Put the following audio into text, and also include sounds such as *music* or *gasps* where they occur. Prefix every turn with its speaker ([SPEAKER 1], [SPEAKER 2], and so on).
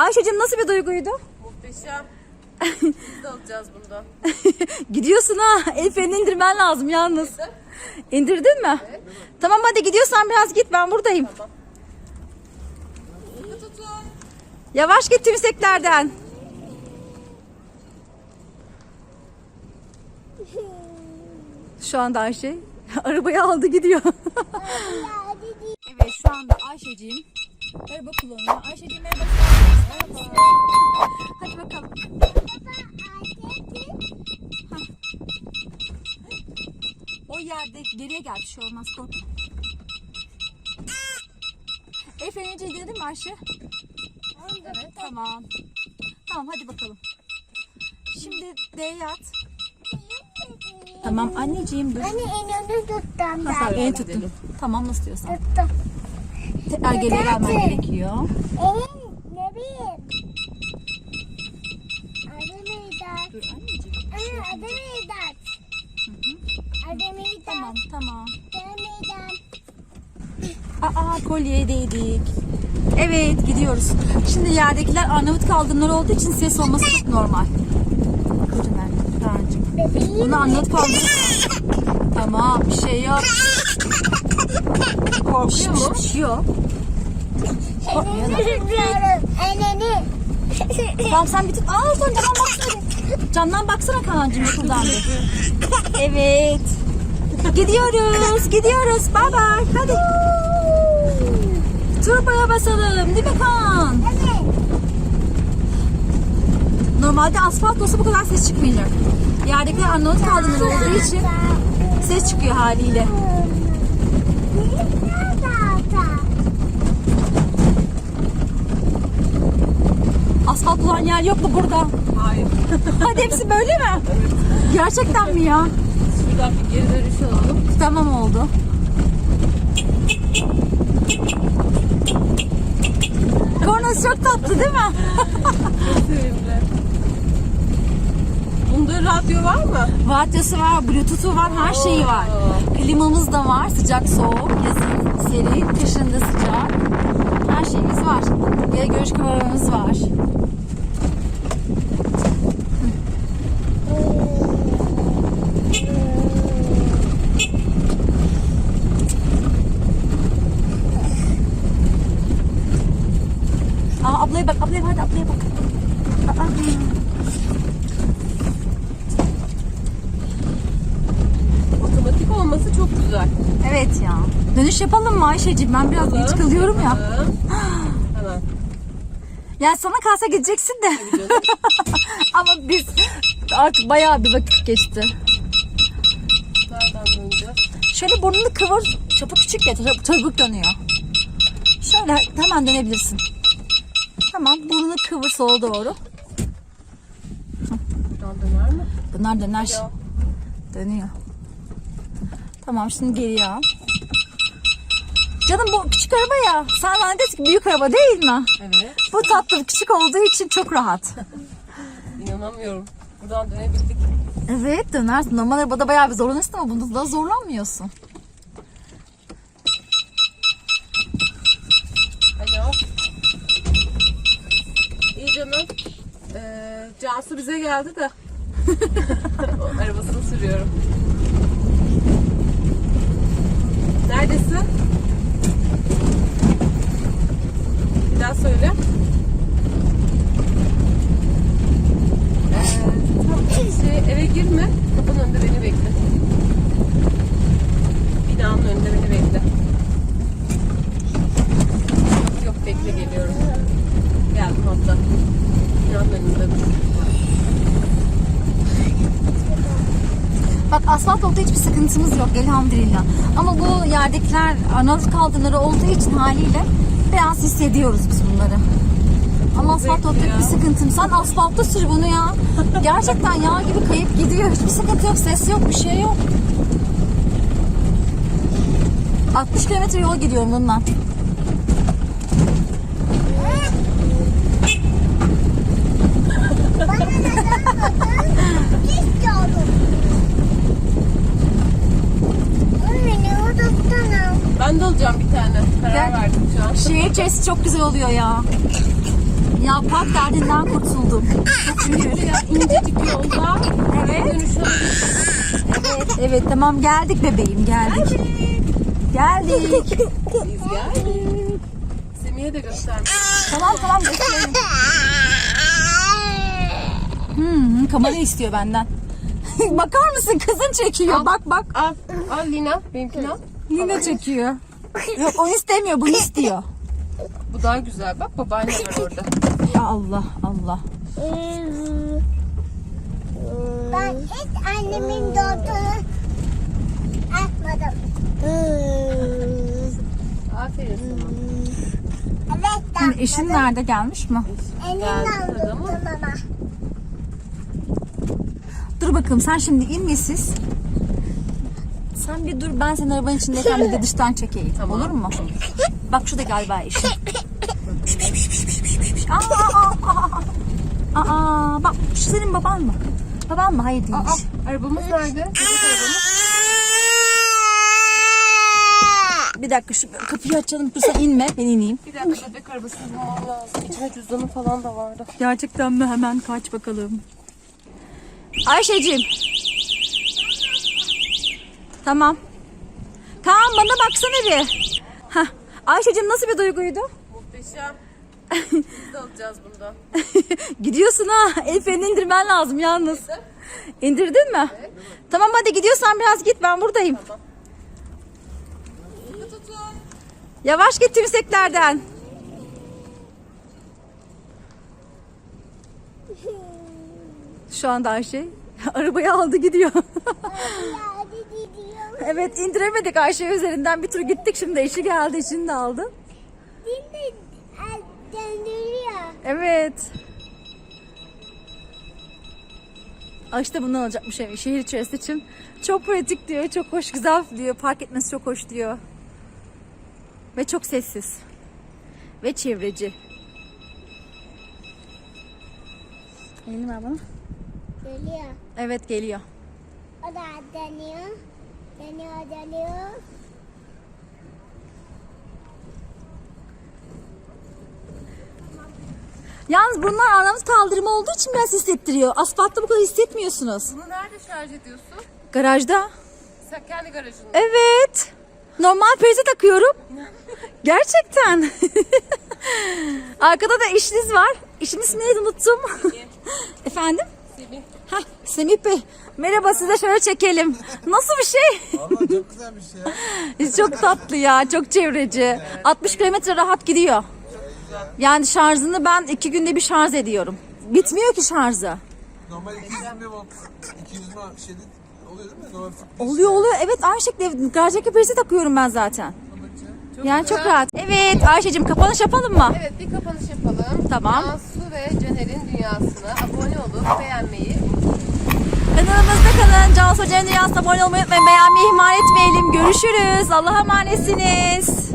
[SPEAKER 1] Ayşe'cim nasıl bir duyguydu?
[SPEAKER 2] Muhteşem. Biz de alacağız bundan. *laughs*
[SPEAKER 1] Gidiyorsun ha. El freni indirmen lazım yalnız. İndirdin mi? Tamam hadi gidiyorsan biraz git ben buradayım.
[SPEAKER 2] Tutun.
[SPEAKER 1] Yavaş git tümseklerden. Şu anda Ayşe *laughs* arabayı aldı gidiyor. evet şu anda Ayşe'ciğim araba kullanıyor. Ayşe'ciğim merhaba. Merhaba. Hadi bakalım. O yerde geriye gel bir şey olmaz korkma. El freni indirdin mi Ayşe? Evet tamam. Tamam hadi bakalım. Şimdi D'ye at. Tamam anneciğim dur.
[SPEAKER 3] Anne elini tuttum ben.
[SPEAKER 1] beni tuttun. Tamam nasıl diyorsan.
[SPEAKER 3] Tuttum.
[SPEAKER 1] Tekrar geriye gelmen gerekiyor.
[SPEAKER 3] Elin ne bileyim. Adı Meydat.
[SPEAKER 1] Dur anneciğim.
[SPEAKER 3] Adı. Adı Meydat.
[SPEAKER 1] Tamam tamam.
[SPEAKER 3] Adı Meydat.
[SPEAKER 1] Aa kolyeye değdik. Evet gidiyoruz. Şimdi yerdekiler Arnavut kaldırımları olduğu için ses olması çok normal. Bakıcım ben. Bunu Arnavut kaldırımı. Tamam bir şey yok.
[SPEAKER 2] Korkuyor mu?
[SPEAKER 1] Yok. Tamam sen bir tut. Aa son camdan baksana. Camdan baksana Kaan'cığım bir. Evet. Gidiyoruz. Gidiyoruz. Bye bye. Hadi. Turboya basalım. Değil mi Kaan?
[SPEAKER 3] Evet.
[SPEAKER 1] Normalde asfalt olsa bu kadar ses çıkmayacak. Yerdekiler Arnavut kaldırımları olduğu için ses çıkıyor haliyle. Asfalt olan yer yok mu burada?
[SPEAKER 2] Hayır. *laughs*
[SPEAKER 1] Hadi hepsi böyle mi? Gerçekten mi ya?
[SPEAKER 2] Şuradan bir geri dönüş alalım.
[SPEAKER 1] Tamam oldu. Kornası çok tatlı değil mi? *laughs*
[SPEAKER 2] Sevimli. Bunda radyo var mı?
[SPEAKER 1] Radyosu var, bluetooth'u var, her şeyi var. Klimamız da var, sıcak soğuk, yazın serin, kışın da sıcak. Her şeyimiz var. Ve görüş kameramız var. Aa, ablaya bak, ablaya bak, hadi ablaya bak. Aa,
[SPEAKER 2] Otomatik olması çok güzel.
[SPEAKER 1] Evet ya. Dönüş yapalım mı Ayşe'ciğim? Ben biraz geç kalıyorum ya.
[SPEAKER 2] Hemen. *gasps*
[SPEAKER 1] Ya sana kalsa gideceksin de. *laughs* Ama biz artık bayağı bir vakit geçti.
[SPEAKER 2] Nereden döneceğiz?
[SPEAKER 1] Şöyle burnunu kıvır. Çapı küçük ya çabuk, çabuk dönüyor. Şöyle hemen dönebilirsin. Tamam burnunu kıvır sola doğru.
[SPEAKER 2] Buradan döner mi?
[SPEAKER 1] Bunlar döner. Dönüyor. Tamam şimdi geriye al. Canım bu küçük araba ya. Sen zannediyorsun ki büyük araba değil mi?
[SPEAKER 2] Evet.
[SPEAKER 1] Bu tatlı küçük olduğu için çok rahat. *laughs*
[SPEAKER 2] İnanamıyorum. Buradan dönebildik.
[SPEAKER 1] Evet dönersin. Normal arabada bayağı bir zorlanırsın ama bunda da zorlanmıyorsun.
[SPEAKER 2] Alo. İyi canım. Ee, Cansu bize geldi de. *laughs* *laughs* Arabasını sürüyorum. Neredesin? Bir daha söyle. Ee, şey, eve girme. Kapının önünde beni bekle. Binanın önünde beni bekle. Yok bekle geliyorum. Geldim abla. Binanın önünde dur.
[SPEAKER 1] Bak asfalt olduğu hiçbir sıkıntımız yok elhamdülillah. Ama bu yerdekiler Arnavut kaldırımları olduğu için haliyle biraz hissediyoruz biz bunları. Ama asfalt olduğu bir sıkıntım. Sen asfaltta sür bunu ya. *laughs* Gerçekten yağ gibi kayıp gidiyor. Hiçbir sıkıntı yok, ses yok, bir şey yok. 60 kilometre yol gidiyorum bundan.
[SPEAKER 3] Bana neden bakın? İstiyorum. Anne ne tutsana.
[SPEAKER 2] Ben de alacağım bir tane. Karar
[SPEAKER 1] Gel.
[SPEAKER 2] verdim şu an.
[SPEAKER 1] Şehir içerisi çok güzel oluyor ya. Ya park derdinden kurtuldum.
[SPEAKER 2] Şöyle ya incecik yolda.
[SPEAKER 1] Evet.
[SPEAKER 2] Dönüşü
[SPEAKER 1] Evet, evet tamam geldik bebeğim geldik. Geldik.
[SPEAKER 2] biz geldik. Semih'e de göstermiş.
[SPEAKER 1] tamam tamam gösterelim. Hmm, kamera istiyor benden. *laughs* Bakar mısın kızın çekiyor.
[SPEAKER 2] Al.
[SPEAKER 1] Bak bak.
[SPEAKER 2] Al, al Lina. Benimkini al.
[SPEAKER 1] Yine çekiyor. Yok o istemiyor bunu istiyor.
[SPEAKER 2] Bu daha güzel. Bak babaanne var orada.
[SPEAKER 1] Ya Allah Allah.
[SPEAKER 3] Ben hiç annemin doğduğunu atmadım.
[SPEAKER 2] Aferin sana.
[SPEAKER 3] Evet
[SPEAKER 1] Şimdi
[SPEAKER 3] de
[SPEAKER 1] eşin nerede gelmiş mi?
[SPEAKER 3] Elinden
[SPEAKER 2] Geldi
[SPEAKER 3] tuttum
[SPEAKER 2] ama.
[SPEAKER 3] ama.
[SPEAKER 1] Dur bakalım sen şimdi in ve siz. Sen bir dur ben senin arabanın içindeyken bir de *laughs* dıştan çekeyim.
[SPEAKER 2] Tamam.
[SPEAKER 1] Olur mu? Bak şu da galiba eşin. *laughs* Aa, aa, aa, aa. Aa, bak şu senin baban mı? Baban mı? Hayır
[SPEAKER 2] Aa,
[SPEAKER 1] değilmiş.
[SPEAKER 2] arabamız nerede?
[SPEAKER 1] Bir dakika şu kapıyı açalım. Dur sen inme ben ineyim.
[SPEAKER 2] Bir dakika bebek arabasını bulmam lazım. İçine cüzdanı falan da vardı.
[SPEAKER 1] Gerçekten mi? Hemen kaç bakalım. Ayşe'cim. Tamam. Kaan bana baksana bir. Hah. Ayşe'cim nasıl bir duyguydu?
[SPEAKER 2] Muhteşem. Biz de alacağız bundan. *laughs*
[SPEAKER 1] Gidiyorsun ha. El freni indirmen lazım yalnız. İndirdin mi? Tamam hadi gidiyorsan biraz git ben buradayım.
[SPEAKER 2] Tutun.
[SPEAKER 1] Yavaş git tümseklerden. Şu anda Ayşe *laughs* arabayı aldı gidiyor. *laughs* Evet indiremedik Ayşe üzerinden bir tur gittik şimdi eşi geldi eşini de aldı.
[SPEAKER 3] El döndürüyor.
[SPEAKER 1] Evet. İşte bundan alacakmış evi şehir içerisinde için. Çok pratik diyor, çok hoş, güzel diyor. Park etmesi çok hoş diyor. Ve çok sessiz. Ve çevreci. Elini ver bana.
[SPEAKER 3] Geliyor.
[SPEAKER 1] Evet geliyor.
[SPEAKER 3] O da dönüyor. Dönüyor, dönüyor.
[SPEAKER 1] Yalnız bunlar Arnavut kaldırımı olduğu için biraz hissettiriyor. Asfaltta bu kadar hissetmiyorsunuz.
[SPEAKER 2] Bunu nerede şarj ediyorsun?
[SPEAKER 1] Garajda.
[SPEAKER 2] Sen kendi garajında.
[SPEAKER 1] Evet. Normal prize takıyorum. *laughs* Gerçekten. *laughs* Arkada da işiniz var. İşin ismi neydi unuttum. *laughs* Efendim?
[SPEAKER 2] Semih.
[SPEAKER 1] Hah, Semih Bey. Merhaba size şöyle çekelim. Nasıl bir şey?
[SPEAKER 4] Valla çok güzelmiş ya.
[SPEAKER 1] çok tatlı ya. Çok çevreci. 60 kilometre rahat gidiyor. Yani şarjını ben iki günde bir şarj ediyorum. Bitmiyor ki şarjı.
[SPEAKER 4] Normal 200 mi volt, 200 mi şey de oluyor değil mi? Normal
[SPEAKER 1] Oluyor oluyor. Evet aynı şekilde garajdaki prize takıyorum ben zaten. Yani çok rahat. Evet Ayşe'cim kapanış yapalım mı?
[SPEAKER 2] Evet bir kapanış yapalım.
[SPEAKER 1] Tamam.
[SPEAKER 2] Cansu ve Caner'in dünyasına abone olup beğenmeyi
[SPEAKER 1] Kanalımızda kalın. Cansu Hoca'nın Dünyası'na abone olmayı unutmayın. Beğenmeyi ihmal etmeyelim. Görüşürüz. Allah'a emanetsiniz.